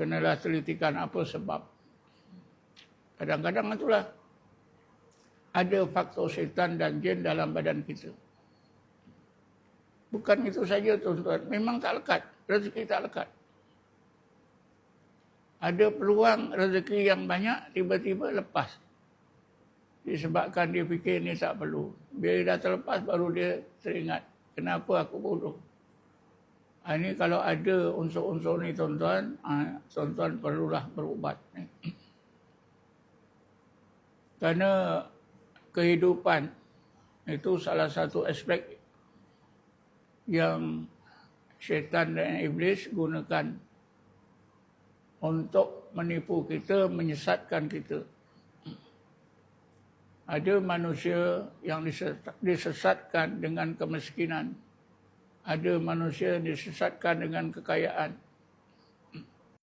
kenalah telitikan apa sebab. Kadang-kadang itulah ada faktor syaitan dan jin dalam badan kita. Bukan itu saja tuan-tuan. Memang tak lekat. Rezeki tak lekat. Ada peluang rezeki yang banyak, tiba-tiba lepas. Disebabkan dia fikir ni tak perlu. Bila dia dah terlepas, baru dia teringat. Kenapa aku bodoh? Ha, ini kalau ada unsur-unsur ni tuan-tuan, ha, tuan-tuan perlulah berubat. Kerana kehidupan itu salah satu aspek yang syaitan dan iblis gunakan untuk menipu kita, menyesatkan kita. Ada manusia yang disesatkan dengan kemiskinan. Ada manusia disesatkan dengan kekayaan.